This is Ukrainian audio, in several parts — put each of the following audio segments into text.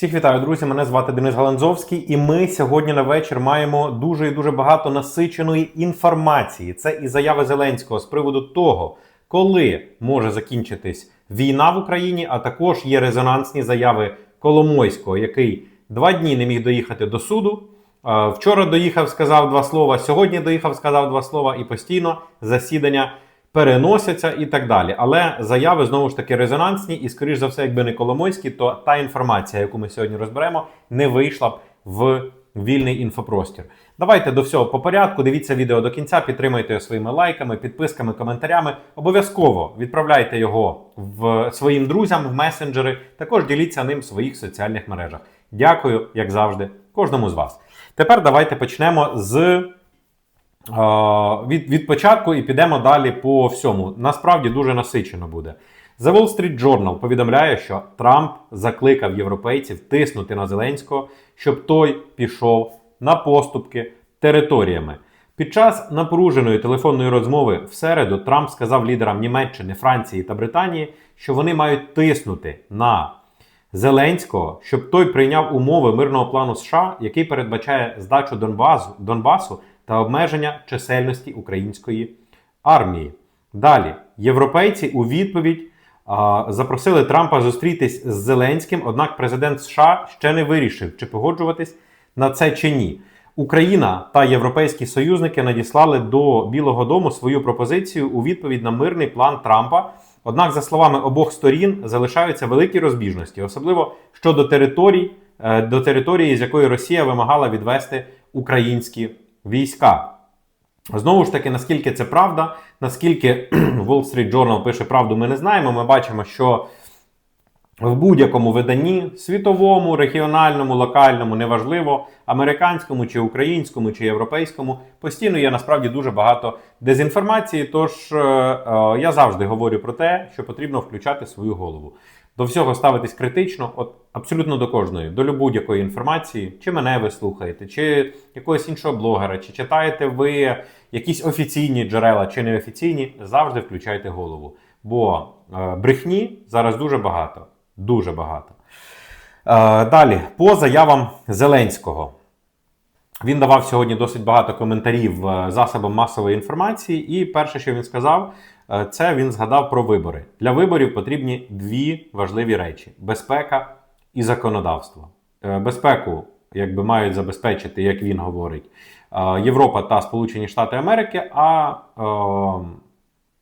Всіх вітаю, друзі! Мене звати Денис Галанзовський, і ми сьогодні на вечір маємо дуже і дуже багато насиченої інформації. Це і заяви Зеленського з приводу того, коли може закінчитись війна в Україні, а також є резонансні заяви Коломойського, який два дні не міг доїхати до суду. Вчора доїхав, сказав два слова. Сьогодні доїхав, сказав два слова, і постійно засідання переносяться і так далі. Але заяви знову ж таки резонансні, і, скоріш за все, якби не Коломойський, то та інформація, яку ми сьогодні розберемо, не вийшла б в вільний інфопростір. Давайте до всього по порядку. Дивіться відео до кінця, підтримуйте його своїми лайками, підписками, коментарями. Обов'язково відправляйте його в своїм друзям в месенджери. Також діліться ним в своїх соціальних мережах. Дякую, як завжди, кожному з вас. Тепер давайте почнемо з від, від початку і підемо далі по всьому. Насправді дуже насичено буде. The Wall Street Journal повідомляє, що Трамп закликав європейців тиснути на Зеленського, щоб той пішов на поступки територіями. Під час напруженої телефонної розмови в середу Трамп сказав лідерам Німеччини, Франції та Британії, що вони мають тиснути на Зеленського, щоб той прийняв умови мирного плану США, який передбачає здачу Донбасу, Донбасу та обмеження чисельності української армії. Далі європейці у відповідь а, запросили Трампа зустрітись з Зеленським, однак президент США ще не вирішив, чи погоджуватись на це чи ні. Україна та європейські союзники надіслали до Білого Дому свою пропозицію у відповідь на мирний план Трампа. Однак, за словами обох сторін, залишаються великі розбіжності, особливо щодо територій, е, до території, з якої Росія вимагала відвести українські війська. Знову ж таки, наскільки це правда, наскільки Wall Street Journal пише правду, ми не знаємо. Ми бачимо, що в будь-якому виданні світовому, регіональному, локальному, неважливо, американському чи українському чи європейському, постійно є насправді дуже багато дезінформації. Тож е, е, я завжди говорю про те, що потрібно включати свою голову. До всього ставитись критично, от абсолютно до кожної, до будь-якої інформації, чи мене ви слухаєте, чи якогось іншого блогера, чи читаєте ви якісь офіційні джерела, чи неофіційні, завжди включайте голову. Бо е, брехні зараз дуже багато. Дуже багато. Е, далі, по заявам Зеленського. Він давав сьогодні досить багато коментарів е, засобам масової інформації, і перше, що він сказав, е, це він згадав про вибори. Для виборів потрібні дві важливі речі: безпека і законодавство. Е, Безпеку, якби мають забезпечити, як він говорить, е, Європа та Сполучені Штати Америки, а е,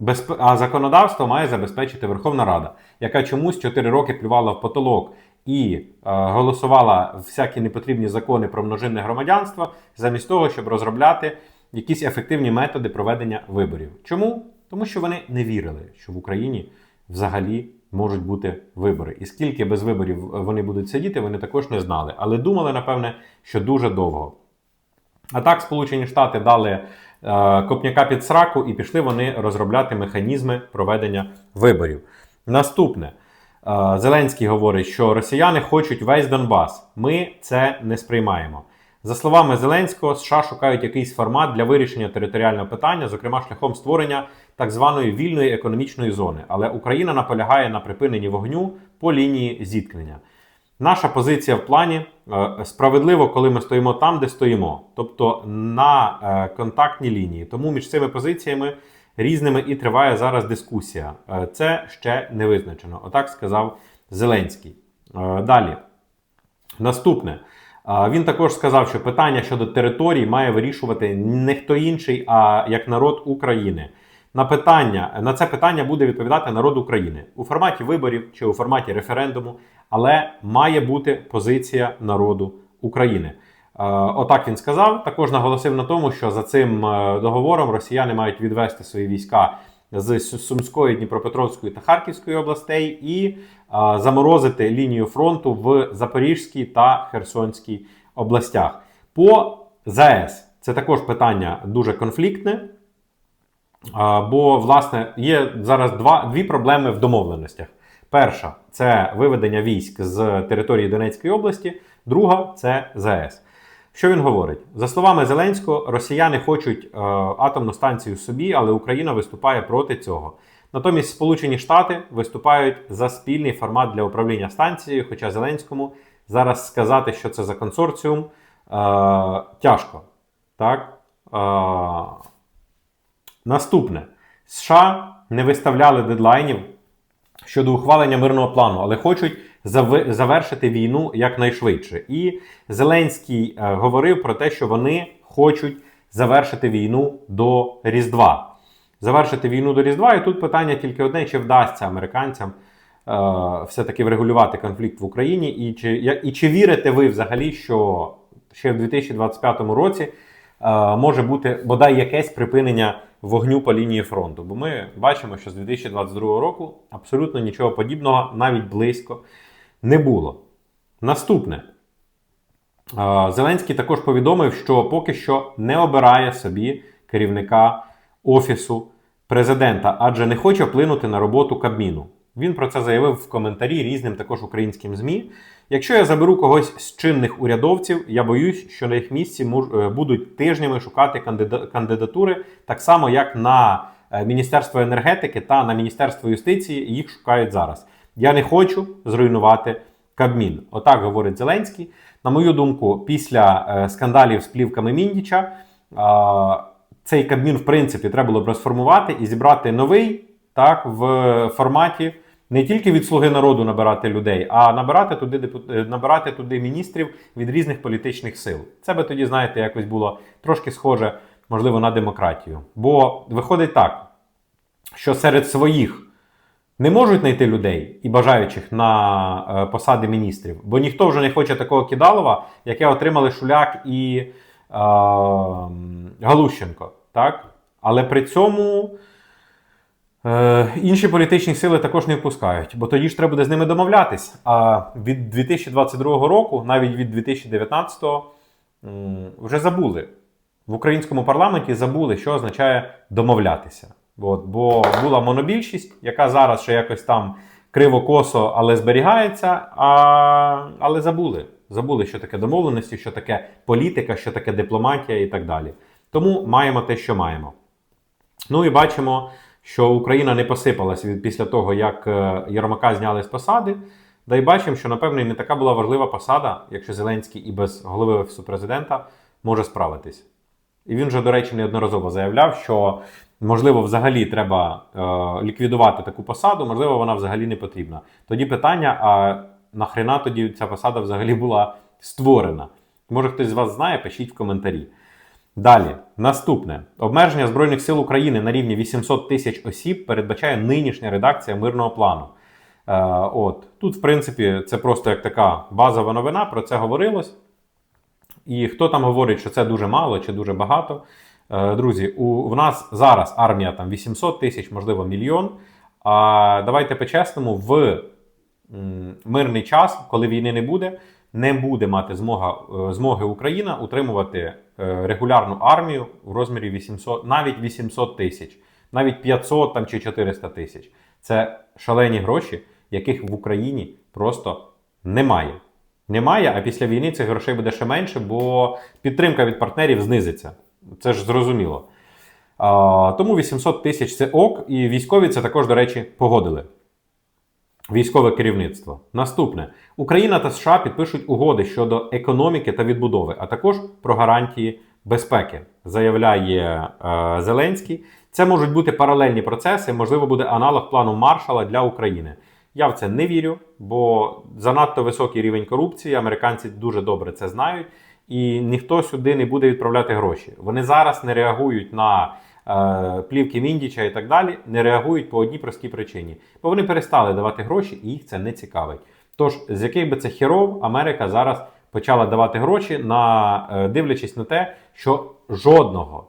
Безп... А законодавство має забезпечити Верховна Рада, яка чомусь 4 роки плювала в потолок і голосувала всякі непотрібні закони про множинне громадянство, замість того, щоб розробляти якісь ефективні методи проведення виборів. Чому? Тому що вони не вірили, що в Україні взагалі можуть бути вибори. І скільки без виборів вони будуть сидіти, вони також не знали. Але думали, напевне, що дуже довго. А так, Сполучені Штати дали е, копняка під сраку і пішли вони розробляти механізми проведення виборів. Наступне. Е, Зеленський говорить, що росіяни хочуть весь Донбас. Ми це не сприймаємо. За словами Зеленського, США шукають якийсь формат для вирішення територіального питання, зокрема шляхом створення так званої вільної економічної зони. Але Україна наполягає на припиненні вогню по лінії зіткнення. Наша позиція в плані е, справедливо, коли ми стоїмо там, де стоїмо, тобто на е, контактній лінії. Тому між цими позиціями різними і триває зараз дискусія. Е, Це ще не визначено. Отак сказав Зеленський. Далі. Наступне. Він також сказав, що питання щодо територій має вирішувати не хто інший, а як народ України. На питання на це питання буде відповідати народ України у форматі виборів чи у форматі референдуму, але має бути позиція народу України. Е, Отак він сказав. Також наголосив на тому, що за цим е, договором росіяни мають відвести свої війська з Сумської, Дніпропетровської та Харківської областей і е, заморозити лінію фронту в Запорізькій та Херсонській областях. По ЗАЕС це також питання дуже конфліктне. А, Бо, власне, є зараз два, дві проблеми в домовленостях. Перша це виведення військ з території Донецької області, друга це ЗАЕС. Що він говорить? За словами Зеленського, росіяни хочуть е, атомну станцію собі, але Україна виступає проти цього. Натомість Сполучені Штати виступають за спільний формат для управління станцією, хоча Зеленському Зараз сказати, що це за консорціум, е, тяжко. Так? Е, наступне. США не виставляли дедлайнів щодо ухвалення мирного плану, але хочуть завершити війну якнайшвидше. І Зеленський е, говорив про те, що вони хочуть завершити війну до Різдва. Завершити війну до Різдва, і тут питання тільки одне: чи вдасться американцям е, все-таки врегулювати конфлікт в Україні, і чи, я- і чи вірите ви взагалі, що ще в 2025 році е, може бути бодай якесь припинення вогню по лінії фронту? Бо ми бачимо, що з 2022 року абсолютно нічого подібного, навіть близько, не було. Наступне. Зеленський також повідомив, що поки що не обирає собі керівника офісу президента, адже не хоче вплинути на роботу Кабміну. Він про це заявив в коментарі різним також українським ЗМІ. Якщо я заберу когось з чинних урядовців, я боюсь, що на їх місці е, будуть тижнями шукати кандидатури, так само як на е, Міністерство енергетики та на Міністерство юстиції їх шукають зараз. Я не хочу зруйнувати Кабмін. Отак говорить Зеленський. На мою думку, після е, скандалів з плівками Міндіча цей Кабмін, в принципі, треба було б розформувати і зібрати новий так, в форматі не тільки від слуги народу набирати людей, а набирати туди депу- е, набирати туди міністрів від різних політичних сил. Це би тоді, знаєте, якось було трошки схоже, можливо, на демократію. Бо виходить так, що серед своїх не можуть знайти людей і бажаючих на е, посади міністрів, бо ніхто вже не хоче такого кидалова, яке отримали Шуляк і е, Галущенко. Так? Але при цьому е, інші політичні сили також не впускають, бо тоді ж треба буде з ними домовлятись. А від 2022 року, навіть від 2019 м, вже забули. В українському парламенті забули, що означає домовлятися. От, бо була монобільшість, яка зараз ще якось там криво-косо, але зберігається, а... але забули. Забули, що таке домовленості, що таке політика, що таке дипломатія і так далі. Тому маємо те, що маємо. Ну і бачимо, що Україна не посипалась після того, як е, Єрмака зняли з посади. Да й бачимо, що напевно і не така була важлива посада, якщо Зеленський і без голови офісу президента може справитись. І він же, до речі, неодноразово заявляв, що можливо взагалі треба е, ліквідувати таку посаду, можливо, вона взагалі не потрібна. Тоді питання: а нахрена тоді ця посада взагалі була створена? Може, хтось з вас знає, пишіть в коментарі. Далі, наступне обмеження Збройних сил України на рівні 800 тисяч осіб передбачає нинішня редакція мирного плану. Е, от тут, в принципі, це просто як така базова новина, про це говорилось. І хто там говорить, що це дуже мало чи дуже багато. Е, Друзі, у, в нас зараз армія там 800 тисяч, можливо, мільйон. А давайте по-чесному, в мирний час, коли війни не буде, не буде мати змога, е, змоги Україна утримувати е, регулярну армію в розмірі 800, навіть 800 тисяч, навіть 500 там, чи 400 тисяч. Це шалені гроші, яких в Україні просто немає. Немає, а після війни цих грошей буде ще менше, бо підтримка від партнерів знизиться. Це ж зрозуміло. А, тому 800 тисяч це ок, і військові це також, до речі, погодили. Військове керівництво. Наступне: Україна та США підпишуть угоди щодо економіки та відбудови, а також про гарантії безпеки, заявляє е, Зеленський. Це можуть бути паралельні процеси, можливо, буде аналог плану Маршала для України. Я в це не вірю, бо занадто високий рівень корупції. Американці дуже добре це знають, і ніхто сюди не буде відправляти гроші. Вони зараз не реагують на плівки Міндіча і так далі, не реагують по одній простій причині. Бо вони перестали давати гроші, і їх це не цікавить. Тож, з яких би це херов, Америка зараз почала давати гроші, на, е, дивлячись на те, що жодного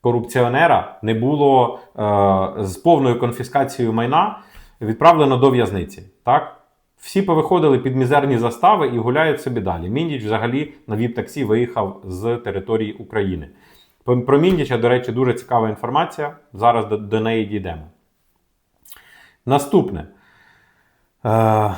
корупціонера не було е, з повною конфіскацією майна відправлено до в'язниці. Так? Всі повиходили під мізерні застави і гуляють собі далі. Міндіч взагалі на ВІП-таксі виїхав з території України. Про Міндіча, до речі, дуже цікава інформація. Зараз до, до неї дійдемо. Наступне. Е,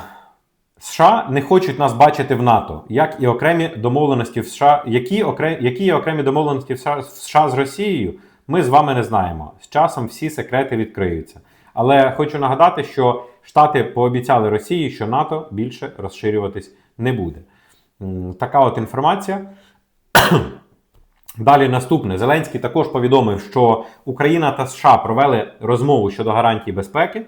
США не хочуть нас бачити в НАТО, як і окремі домовленості в США, які, окрем, які є окремі домовленості в США, в США з Росією, ми з вами не знаємо. З часом всі секрети відкриються. Але хочу нагадати, що Штати пообіцяли Росії, що НАТО більше розширюватись не буде. Така от інформація. Далі наступне. Зеленський також повідомив, що Україна та США провели розмову щодо гарантій безпеки.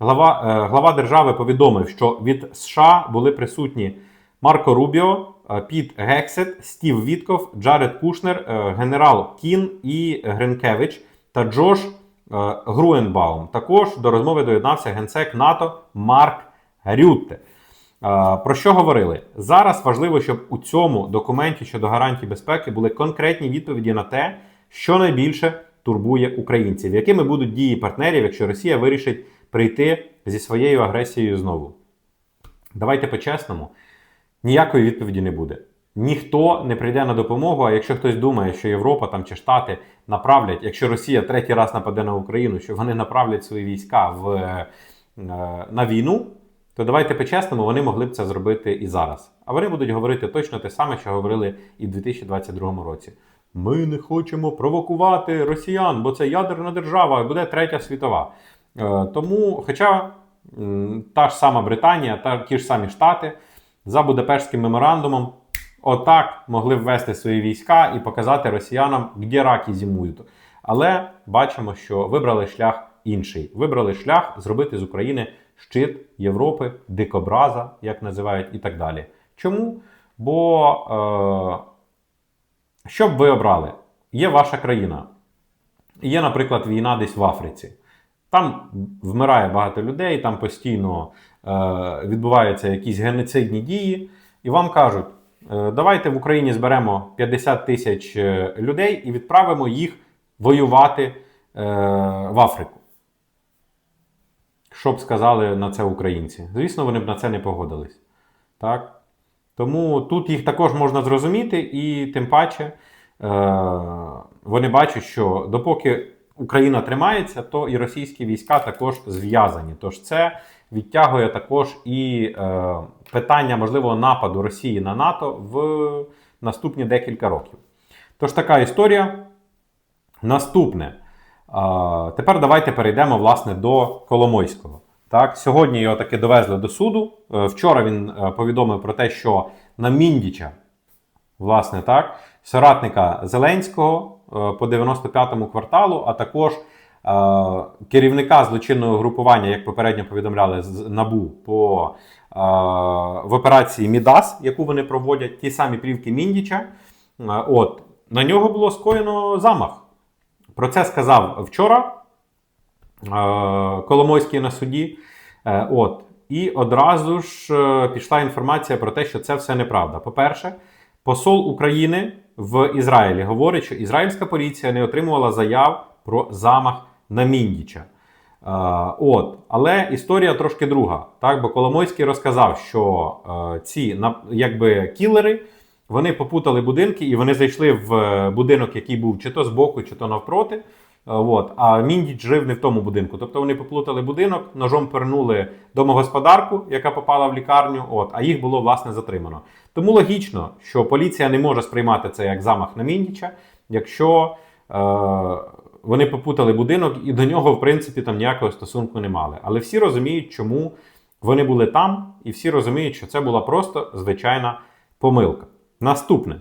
Глава, е, глава держави повідомив, що від США були присутні Марко Рубіо, е, Піт Гексет, Стів Вітков, Джаред Кушнер, е, генерал Кін і Гринкевич та Джош е, Груенбаум. Також до розмови доєднався генсек НАТО Марк Рютте. Про що говорили? Зараз важливо, щоб у цьому документі щодо гарантій безпеки були конкретні відповіді на те, що найбільше турбує українців, якими будуть дії партнерів, якщо Росія вирішить прийти зі своєю агресією знову. Давайте по-чесному, ніякої відповіді не буде. Ніхто не прийде на допомогу. А якщо хтось думає, що Європа там чи Штати направлять, якщо Росія третій раз нападе на Україну, що вони направлять свої війська в, е, на війну, то давайте по-чесному, вони могли б це зробити і зараз. А вони будуть говорити точно те саме, що говорили і в 2022 році. Ми не хочемо провокувати росіян, бо це ядерна держава, і буде третя світова. Е, Тому, хоча та ж сама Британія, та ті ж самі Штати за Будапештським меморандумом отак могли ввести свої війська і показати росіянам, де раки зимують. Але бачимо, що вибрали шлях інший. Вибрали шлях зробити з України щит Європи, дикобраза, як називають, і так далі. Чому? Бо е, що б ви обрали? Є ваша країна. Є, наприклад, війна десь в Африці. Там вмирає багато людей, там постійно е, відбуваються якісь геноцидні дії, і вам кажуть: е, давайте в Україні зберемо 50 тисяч е, людей і відправимо їх воювати е, в Африку. Що б сказали на це українці? Звісно, вони б на це не погодились. Так? Тому тут їх також можна зрозуміти, і тим паче е, вони бачать, що допоки Україна тримається, то і російські війська також зв'язані. Тож це відтягує також і е, питання можливого нападу Росії на НАТО в наступні декілька років. Тож така історія. Наступне. А, тепер давайте перейдемо власне до Коломойського. Так, сьогодні його таки довезли до суду. Е, Вчора він е, повідомив про те, що на Міндіча, власне, так, соратника Зеленського е, по 95-му кварталу, а також керівника злочинного групування, як попередньо повідомляли з НАБУ по в операції Мідас, яку вони проводять, ті самі плівки Міндіча. От на нього було скоєно замах. Про це сказав вчора е, Коломойський на суді. Е, от. І одразу ж е, пішла інформація про те, що це все неправда. По-перше, посол України в Ізраїлі говорить, що ізраїльська поліція не отримувала заяв про замах на Міндіча. От. Але історія трошки друга. Так? Бо Коломойський розказав, що ці якби кілери. Вони попутали будинки і вони зайшли в е, будинок, який був чи то збоку, чи то навпроти. Е, От. А Міндіч жив не в тому будинку. Тобто вони поплутали будинок, ножом пернули домогосподарку, яка попала в лікарню, от, а їх було власне затримано. Тому логічно, що поліція не може сприймати це як замах на Міндіча, якщо е, вони попутали будинок і до нього, в принципі, там ніякого стосунку не мали. Але всі розуміють, чому вони були там, і всі розуміють, що це була просто звичайна помилка. Наступне.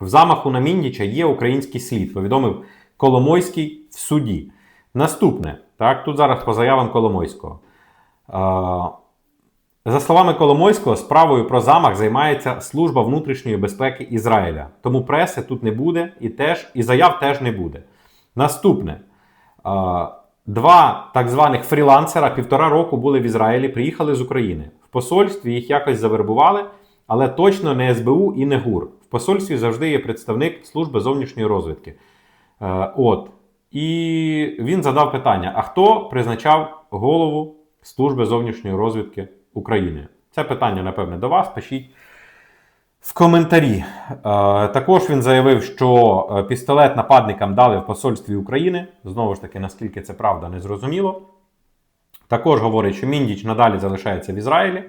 В замаху на Міндіча є український слід, повідомив Коломойський в суді. Наступне, так, тут зараз по заявам Коломойського. За словами Коломойського, справою про замах займається Служба внутрішньої безпеки Ізраїля. Тому преси тут не буде і, теж, і заяв теж не буде. Наступне. Два так званих фрілансера півтора року були в Ізраїлі, приїхали з України. В посольстві їх якось завербували, але точно не СБУ і не ГУР. В посольстві завжди є представник служби зовнішньої розвідки. Е, от. І він задав питання: а хто призначав голову служби зовнішньої розвідки України? Це питання, напевне, до вас. Пишіть в коментарі. Е, також він заявив, що е, пістолет нападникам дали в посольстві України. Знову ж таки, наскільки це правда, не зрозуміло. Також говорить, що Міндіч надалі залишається в Ізраїлі.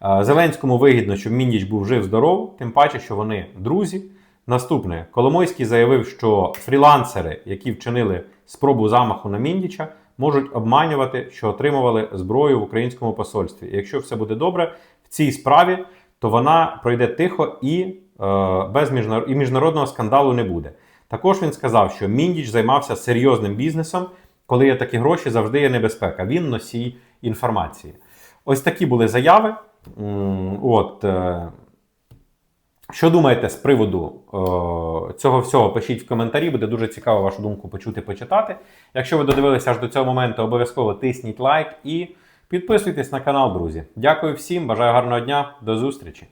Зеленському вигідно, щоб Міндіч був жив-здоров, тим паче, що вони друзі. Наступне, Коломойський заявив, що фрілансери, які вчинили спробу замаху на Міндіча, можуть обманювати, що отримували зброю в українському посольстві. Якщо все буде добре в цій справі, то вона пройде тихо і, е, без міжнар... і міжнародного скандалу не буде. Також він сказав, що Міндіч займався серйозним бізнесом. Коли є такі гроші, завжди є небезпека. Він носій інформації. Ось такі були заяви. От, е, що думаєте з приводу е, цього всього? Пишіть в коментарі, буде дуже цікаво вашу думку почути, почитати. Якщо ви додивилися аж до цього моменту, обов'язково тисніть лайк і підписуйтесь на канал, друзі. Дякую всім, бажаю гарного дня, до зустрічі!